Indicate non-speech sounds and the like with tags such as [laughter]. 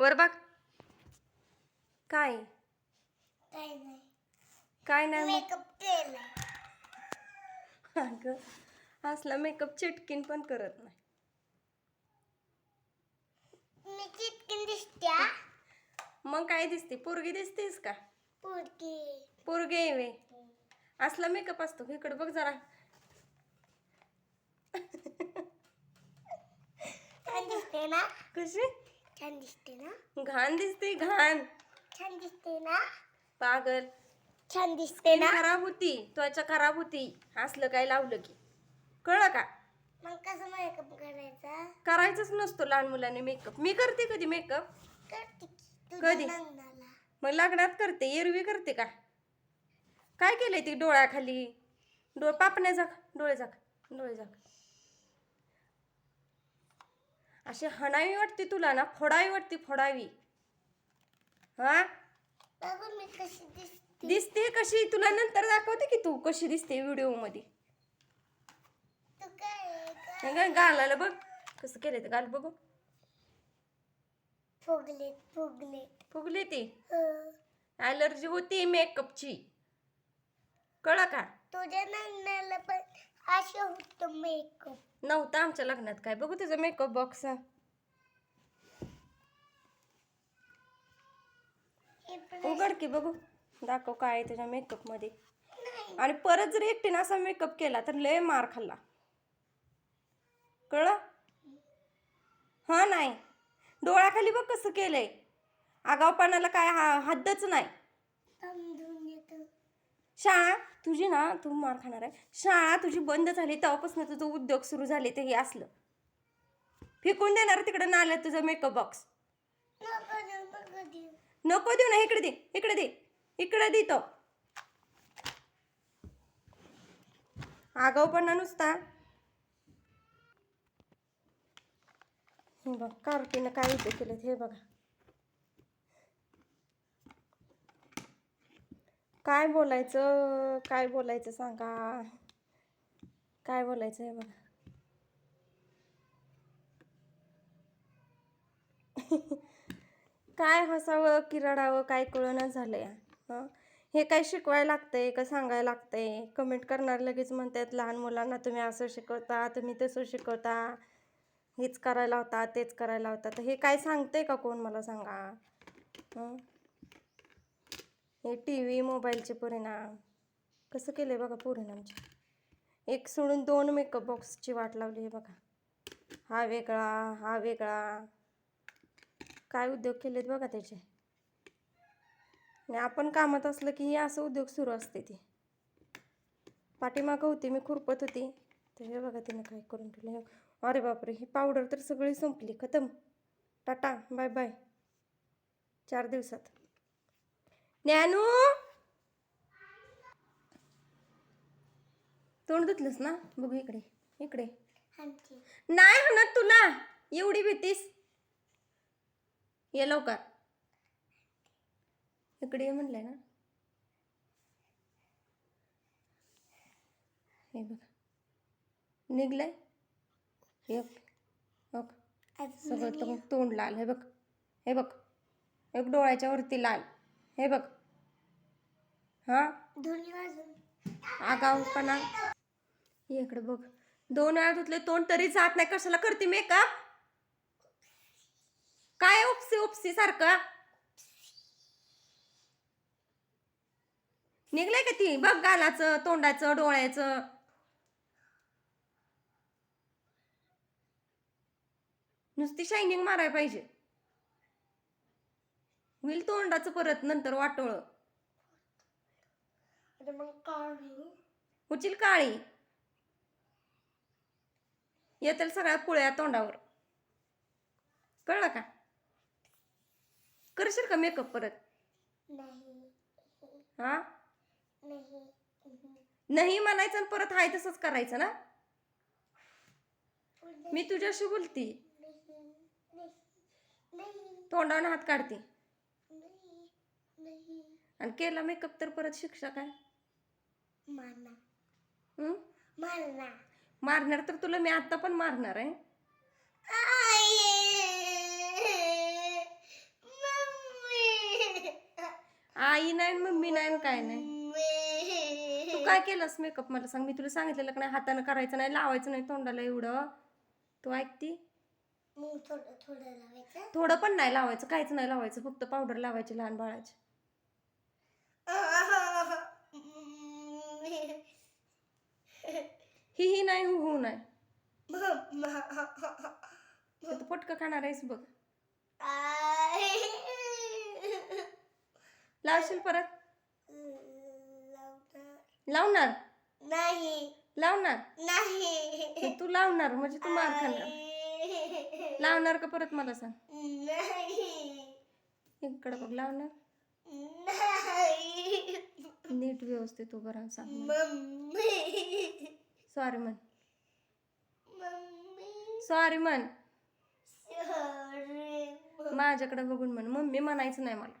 वर बघ. काय? काय नाही. काय नाही मेकअप केलाय. अगं असला मेकअप चिटकीन पण करत नाही. मी चिटकीन दिसत्या. मग काय दिसते? पोरगी दिसतेस का? पोरगी. आहे वे असला मेकअप असतो. इकडे बघ जरा. छान दिसते ना? कशी? छान दिसते ना? घाण दिसते घाण. छान दिसते ना? पागल. छान दिसते ना? खराब होती त्वचा खराब होती. असलं काय लावलं की. कळलं का? मग कसं मेकअप करायचा? करायचंच नसतो लहान मुलाने मेकअप मी करते कधी मेकअप करते की कधी? लग्नाला. मग लग्नात करते एरवी करते का? काय केलंय ती डोळ्याखाली? डोळ पापण्या जाक डोळे जाक डोळे जाक अशी हणावी वाटते तुला ना फोडावी वाटते फोडावी. हा? बघून मी कशी दिसते. दिसते कशी? तुला नंतर दाखवते की तू कशी दिसते व्हिडिओमध्ये तू काय गालाला बघ. कसं केलं ते गाल बघू. फुगलेत फुगलेत. फुगली ती. हो. ॲलर्जी होती मेकअपची कळा का? तुझ्या लग्नाला पण असं होतं मेकअप नव्हतं आमच्या लग्नात काय. बघू तुझा मेकअप बॉक्स हे पण उघड की बघू. दाखव काय आहे तुझ्या मेकअपमध्ये. नाही. आणि परत जर एकटीने असा मेकअप केला तर लय मार खाल्ला. कळलं? हा नाही. डोळ्याखाली बघ कसं केलंय. आगावपणाला काय हा हद्दच नाही. शाळा तुझी ना तू मार खाणार आहे. शाळा तुझी बंद झाली तेव्हापासून तुझं उद्योग सुरू झाले ते हे असलं. फेकून देणार तिकडे नाल्यात तुझा मेकअप बॉक्स नको देऊ ना इकडे दे इकडे दे इकडे दे तो. आगाऊपणा नुसता. हे बघ कार्टीनं काय उद्योग केलेत हे बघा. काय बोलायचं? काय बोलायचं सांगा? काय बोलायचं आहे बघा. [laughs] काय हसावं की रडावं काय कळणं झालंय? हं? हे काय शिकवायला लागतंय का सांगायला लागतंय? कमेंट करणार लगेच म्हणतात लहान मुलांना तुम्ही असं शिकवता तुम्ही तसं शिकवता. हेच करायला होता तेच करायला होता. तर हे काय सांगतंय का कोण? मला सांगा. हे टी व्ही मोबाईलचे परिणाम. कसं केलं आहे बघा परिणामचे एक सोडून दोन मेकअप बॉक्सची वाट लावली आहे बघा. हा वेगळा हा वेगळा. काय उद्योग केलेत बघा त्याचे. आणि आपण कामात असलं की हे असं उद्योग सुरू असते ते. पाठीमागं होती मी खुरपत होती. तर हे बघा तिने काय करून ठेवलं अरे बापरे ही पावडर तर सगळी संपली. खतम. टाटा बाय बाय चार दिवसात. ज्ञानू? तोंड धुतलंस ना? बघू इकडे इकडे. नाही म्हणत तुला. एवढी भीतीस. ये लवकर. इकडे ये म्हणलंय ना. हे बघ. निघलंय? एक बघ. सगळं तोंड लाल. हे बघ. हे बघ. एक डोळ्याच्या वरती लाल. हे बघ. हा? वाजून आगाऊपणा इकडे बघ. दोन वेळा धुतले तोंड तरी जात नाही. कशाला करते मेकअप काय उपसी उपसी सारखं? निघलंय का ती? बघ गालाचं तोंडाचं डोळ्याचं. नुसती शायनिंग मारायला पाहिजे. होईल तोंडाचं परत नंतर वाटोळ. आता मग काढू उचील काळी. येतील सगळ्या पुळ्या तोंडावर. कळलं का? करशील का मेकअप परत? नाही. हा? नाही. नाही म्हणायचं आणि परत हाय तसंच करायचं ना? मी तुझ्याशी बोलती. तोंडावर हात काढते. नाही. आणि केला मेकअप तर परत शिक्षा काय? हं? माना मारणार तर तुला मी आता पण मारणार आहे. आई आई नाही मम्मी नाही काय नाही. तू काय केलंस मेकअप? मला सांग मी तुला सांगितलेलं का नाही हातानं करायचं नाही लावायचं नाही तोंडाला एवढं. तू ऐकती मग थोडं थोडं लावायचं. थोडं पण नाही लावायचं काहीच नाही लावायचं फक्त पावडर लावायची लहान बाळाची. ही ही नाही हू हू नाही. तू पटकं खाणार आहेस बघ. लावशील परत? लावणार? नाही. लावणार? नाही. तू लावणार म्हणजे तू मार खाणार. लावणार का परत मला सांग? नाही. इकडं बघ लावणार. नाही. नीट व्यवस्थित उभं राहून सांग मम्मी. सॉरी म्हण मम्मी. सॉरी म्हण माझ्याकडे बघून म्हण. मम्मी म्हणायचं नाही मला.